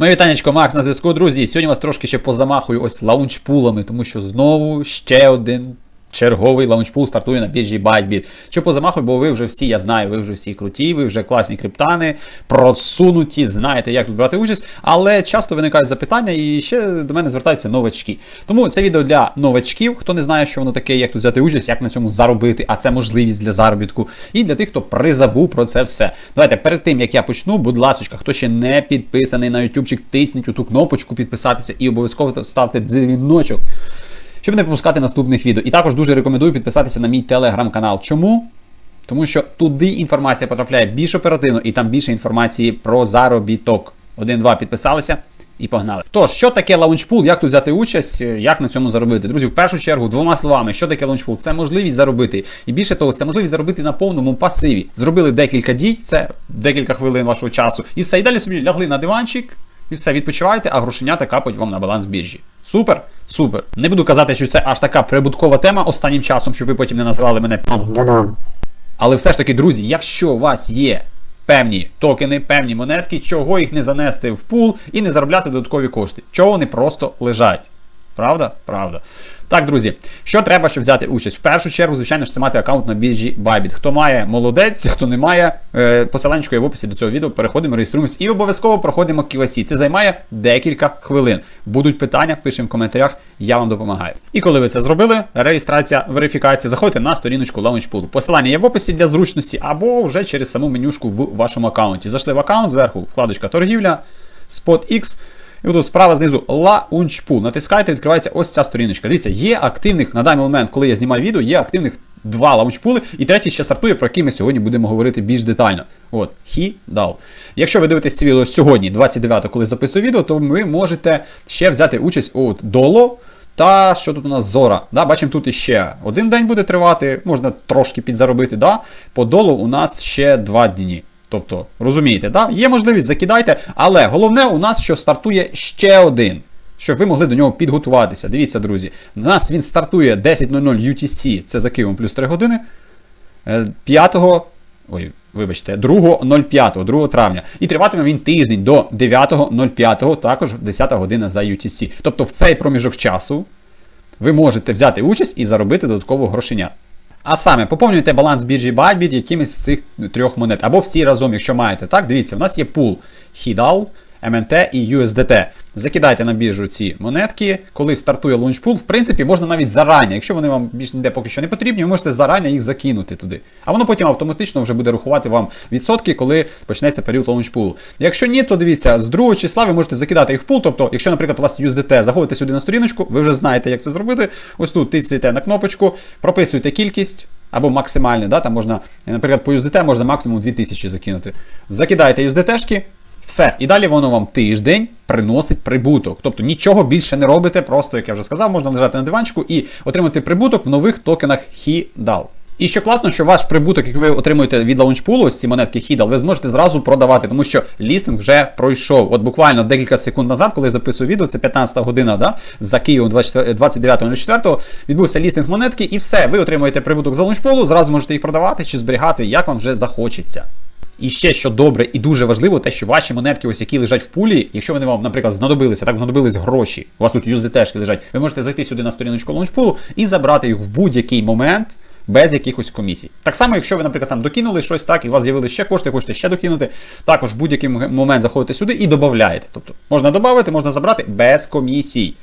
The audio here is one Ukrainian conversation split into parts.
Моє вітанечко, Макс на зв'язку, друзі. Сьогодні вас трошки ще позамахую ось лаунчпулами, тому що знову ще один черговий лаунчпул стартує на біржі Bytebit. Що позамахую, бо ви вже всі, я знаю, ви вже всі круті, ви вже класні криптани, просунуті, знаєте, як тут брати участь. Але часто виникають запитання, і ще до мене звертаються новачки. Тому це відео для новачків, хто не знає, що воно таке, як тут взяти участь, як на цьому заробити, а це можливість для заробітку. І для тих, хто призабув про це все. Давайте перед тим як я почну, будь ласка, хто ще не підписаний на ютубчик, тисніть у ту кнопочку підписатися і обов'язково ставте дзвіночок. Щоб не пропускати наступних відео. І також дуже рекомендую підписатися на мій телеграм-канал. Чому? Тому що туди інформація потрапляє більш оперативно і там більше інформації про заробіток. Один-два підписалися і погнали. Тож, що таке лаунчпул, як тут взяти участь, як на цьому заробити? Друзі, в першу чергу, двома словами, що таке лаунчпул? Це можливість заробити. І більше того, це можливість заробити на повному пасиві. Зробили декілька дій, це декілька хвилин вашого часу. І все, і далі собі лягли на диванчик. І все, відпочивайте, а грошенята капають вам на баланс біржі. Супер, супер. Не буду казати, що це аж така прибуткова тема останнім часом, щоб ви потім не назвали мене Піздуном. але все ж таки, друзі, якщо у вас є певні токени, певні монетки, чого їх не занести в пул і не заробляти додаткові кошти? Чого вони просто лежать? Правда? Правда. Так, друзі, що треба, щоб взяти участь? В першу чергу, звичайно це мати аккаунт на біржі Bybit. Хто має молодець, хто не має, е, посиланчко є в описі до цього відео. Переходимо, реєструємось і обов'язково проходимо KYC. Це займає декілька хвилин. Будуть питання, пишемо в коментарях, я вам допомагаю. І коли ви це зробили, реєстрація, верифікація, заходьте на сторіночку LaunchPool. Посилання є в описі для зручності або вже через саму менюшку в вашому аккаунті. Зайшли в аккаунт, зверху вкладочка торгівля, SpotX. І тут справа знизу Launchpool. Натискаєте, відкривається ось ця сторіночка. Дивіться, є активних на даний момент, коли я знімаю відео, є активних два лаунчпули, і третій ще стартує, про який ми сьогодні будемо говорити більш детально. От, he дал. Якщо ви дивитесь це відео сьогодні, 29 коли записую відео, то ви можете ще взяти участь у доло. Та що тут у нас зора? Да, Бачимо, тут іще один день буде тривати, можна трошки підзаробити. Да? По долу у нас ще два дні. Тобто, розумієте, да? є можливість, закидайте, але головне у нас, що стартує ще один, щоб ви могли до нього підготуватися. Дивіться, друзі, у нас він стартує 10.00 UTC, це за Києвом плюс 3 години. 5 ой, вибачте, 2.05, 2 травня. І триватиме він тиждень до 9.05, також 10 година за UTC. Тобто в цей проміжок часу ви можете взяти участь і заробити додатково грошеня. А саме поповнюйте баланс біржі Bybit якимись з цих трьох монет. Або всі разом, якщо маєте. Так, дивіться, у нас є пул HIDAL, MNT і USDT. Закидайте на біржу ці монетки, коли стартує лаунчпул, в принципі, можна навіть зарані. Якщо вони вам більш ніде поки що не потрібні, ви можете зарані їх закинути туди. А воно потім автоматично вже буде рахувати вам відсотки, коли почнеться період лаунчпулу. Якщо ні, то дивіться, з другого числа ви можете закидати їх в пул. Тобто, якщо, наприклад, у вас USDT, заходите сюди на сторіночку, ви вже знаєте, як це зробити. Ось тут тицяєте на кнопочку, прописуєте кількість. Або максимальне, да, там можна, наприклад, по USDT можна максимум 2000 закинути. Закидаєте USDT-шки, все. І далі воно вам тиждень приносить прибуток. Тобто нічого більше не робите, просто, як я вже сказав, можна лежати на диванчику і отримати прибуток в нових токенах HIDAL. І що класно, що ваш прибуток, який ви отримуєте від лаунчпулу, ось ці монетки HIDAL, ви зможете зразу продавати, тому що лістинг вже пройшов. От буквально декілька секунд назад, коли я записую відео, це 15 година, да, за Києвом 29.04, відбувся лістинг монетки, і все, ви отримуєте прибуток з лаунчпулу, зразу можете їх продавати чи зберігати, як вам вже захочеться. І ще що добре і дуже важливо, те, що ваші монетки, ось які лежать в пулі, якщо вони вам, наприклад, знадобилися, так знадобились гроші, у вас тут USDT-шки лежать, ви можете зайти сюди на сторіночку лаунчпулу і забрати їх в будь-який момент. Без якихось комісій. Так само, якщо ви, наприклад, там докинули щось так, і у вас з'явилися ще кошти, хочете ще докинути, також в будь-який момент заходите сюди і додаєте. Тобто можна додати, можна забрати без комісій.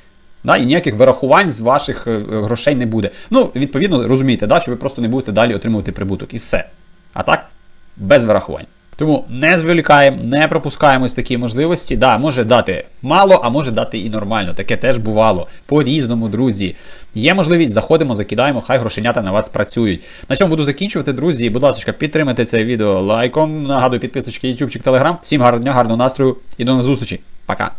Да, І ніяких вирахувань з ваших е, грошей не буде. Ну, відповідно, розумієте, да, що ви просто не будете далі отримувати прибуток. І все. А так, без врахувань. Тому не зволікаємо, не пропускаємось такі можливості. Да, може дати мало, а може дати і нормально. Таке теж бувало. По-різному, друзі. Є можливість, заходимо, закидаємо, хай грошенята на вас працюють. На цьому буду закінчувати, друзі. Будь ласка, підтримайте це відео лайком. Нагадую, підписочки, ютубчик, телеграм. Всім гарного дня, гарного настрою і до нових зустрічей. Пока.